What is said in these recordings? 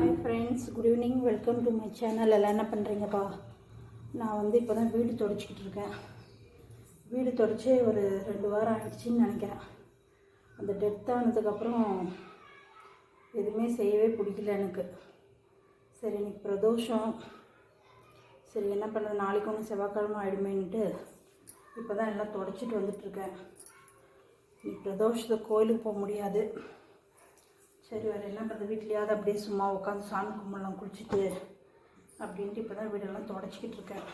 Hi friends good evening welcome to my channel எல்லாம் என்ன பண்ணுறீங்கப்பா நான் வந்து இப்போ தான் வீடு தொடச்சிக்கிட்டு இருக்கேன். வீடு தொடச்சி ஒரு ரெண்டு வாரம் ஆகிடுச்சின்னு நினைக்கிறேன். அந்த டெத் ஆனதுக்கப்புறம் எதுவுமே செய்யவே பிடிக்கல எனக்கு. சரி இன்னைக்கு பிரதோஷம். சரி என்ன பண்ணுறது நாளைக்கு ஒன்று செவ்வாய்க்கிழமை ஆகிடுமேன்ட்டு இப்போ தான் எல்லாம் தொடச்சிட்டு வந்துட்டுருக்கேன் இன்னைக்கு பிரதோஷத்தை கோயிலுக்கு போக முடியாது. சரி வேறு என்ன பண்ணுறது வீட்லேயாவது அப்படியே சும்மா உட்காந்து சாமி கும்பிடலாம் குளிச்சுட்டு அப்படின்ட்டு இப்போ தான் வீடெல்லாம் தொடச்சிக்கிட்டு இருக்கேன்.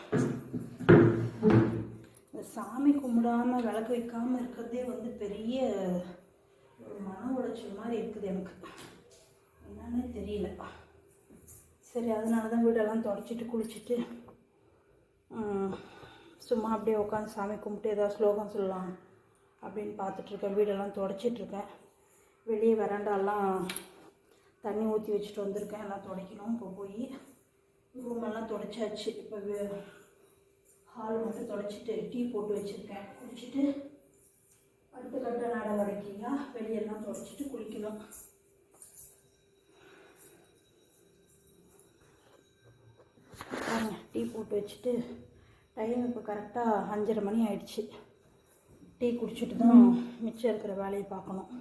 இந்த சாமி கும்பிடாம விளக்கு வைக்காமல் இருக்கிறதே வந்து பெரிய ஒரு மன உளைச்சல் மாதிரி இருக்குது எனக்கு. என்னன்னு தெரியல. சரி அதனால தான் வீடெல்லாம் தொடச்சிட்டு குளிச்சுட்டு சும்மா அப்படியே உட்காந்து சாமி கும்பிட்டு ஏதாவது ஸ்லோகம் சொல்லலாம் அப்படின்னு பார்த்துட்ருக்கேன் வீடெல்லாம் தொடச்சிட்ருக்கேன் வெளியே வராண்டாலாம் தண்ணி ஊற்றி வச்சுட்டு வந்திருக்கேன். எல்லாம் துடைக்கணும். இப்போ போய் ரூமெல்லாம் துடைச்சாச்சு. இப்போ ஹால் மட்டும் துடைச்சிட்டு டீ போட்டு வச்சுருக்கேன். குடிச்சிட்டு அடுத்த கட்ட நட வரைக்கியா வெளியெல்லாம் துடைச்சிட்டு குளிக்கணும். டீ போட்டு வச்சுட்டு டைம் இப்போ கரெக்டாக அஞ்சரை மணி ஆயிடுச்சு. டீ குடிச்சிட்டு தான் மிச்சம் இருக்கிற வேலையை பார்க்கணும்.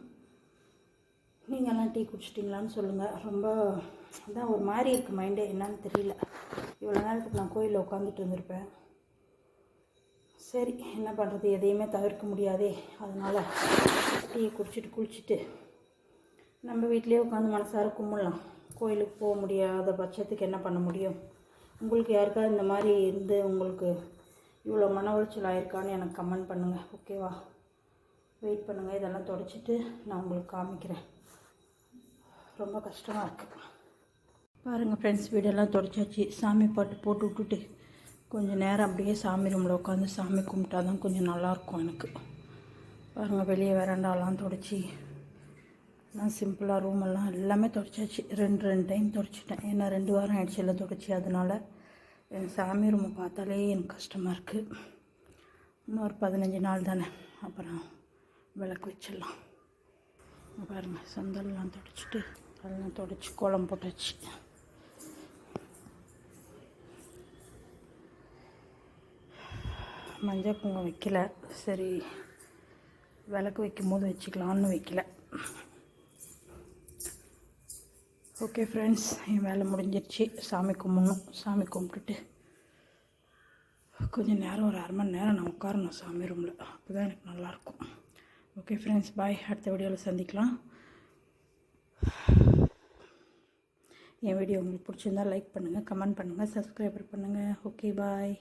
நீங்கள்லாம் டீ குடிச்சிட்டிங்களான்னு சொல்லுங்கள் ரொம்ப அதான் ஒரு மாதிரி இருக்குது மைண்டே என்னன்னு தெரியல. இவ்வளோ நேரத்துக்கு நான் கோயிலில் உட்காந்துட்டு இருந்திருப்பேன். சரி என்ன பண்ணுறது எதையுமே தவிர்க்க முடியாதே. அதனால் டீ குடிச்சிட்டு குளிச்சுட்டு நம்ம வீட்டிலேயே உட்காந்து மனசார கும்பிடலாம். கோயிலுக்கு போக முடியாத பட்சத்துக்கு என்ன பண்ண முடியும்? உங்களுக்கு யாருக்காவது இந்த மாதிரி இருந்து உங்களுக்கு இவ்வளோ மன உளைச்சல் ஆயிருக்கான்னு எனக்கு கமெண்ட் பண்ணுங்கள் ஓகேவா வெயிட் பண்ணுங்கள் இதெல்லாம் தொடச்சிட்டு நான் உங்களுக்கு காமிக்கிறேன். ரொம்ப கஷ்டமாக இருக்குது பாருங்கள் ஃப்ரெண்ட்ஸ் வீடெல்லாம் தொடச்சாச்சு. சாமி பாட்டு போட்டு விட்டுட்டு கொஞ்சம் நேரம் அப்படியே சாமி ரூமில் உட்காந்து சாமி கும்பிட்டா தான் கொஞ்சம் நல்லாயிருக்கும் எனக்கு. பாருங்கள் வெளியே வரண்டாலாம் தொடச்சி. எல்லாம் சிம்பிளாக ரூமெல்லாம் எல்லாமே தொடச்சாச்சு. ரெண்டு ரெண்டு டைம் தொடச்சிட்டேன். ஏன்னா ரெண்டு வாரம் ஆயிடுச்சு எல்லாம் தொடச்சி. அதனால் என் சாமி ரூமை பார்த்தாலே எனக்கு கஷ்டமாக இருக்குது இன்னும் ஒரு பதினஞ்சு நாள் தானே. அப்புறம் விளக்கு வச்சிடலாம். பாருங்கள் சந்தெல்லாம் சந்தல்லாம் தொடச்சிட்டு எல்லாம் தொடச்சி கோலம் போட்டாச்சு மஞ்சள் குங்குமம் வைக்கல. சரி விளக்கு வைக்கும் போது வச்சுக்கலான்னு வைக்கல. ஓகே ஃப்ரெண்ட்ஸ் என் வேலை முடிஞ்சிருச்சு. சாமி கும்பிடணும். சாமி கும்பிட்டுட்டு கொஞ்சம் நேரம் ஒரு அரை மணி நேரம் நான் உட்காரணும் சாமி ரூமில் அப்போ தான் எனக்கு நல்லாயிருக்கும் ஓகே ஃப்ரெண்ட்ஸ் பாய் அடுத்த வீடியோவில் சந்திக்கலாம். என் வீடியோ உங்களுக்கு பிடிச்சிருந்தா லைக் பண்ணுங்கள் கமெண்ட் பண்ணுங்கள் சப்ஸ்கிரைபர் பண்ணுங்கள் ஓகே பாய்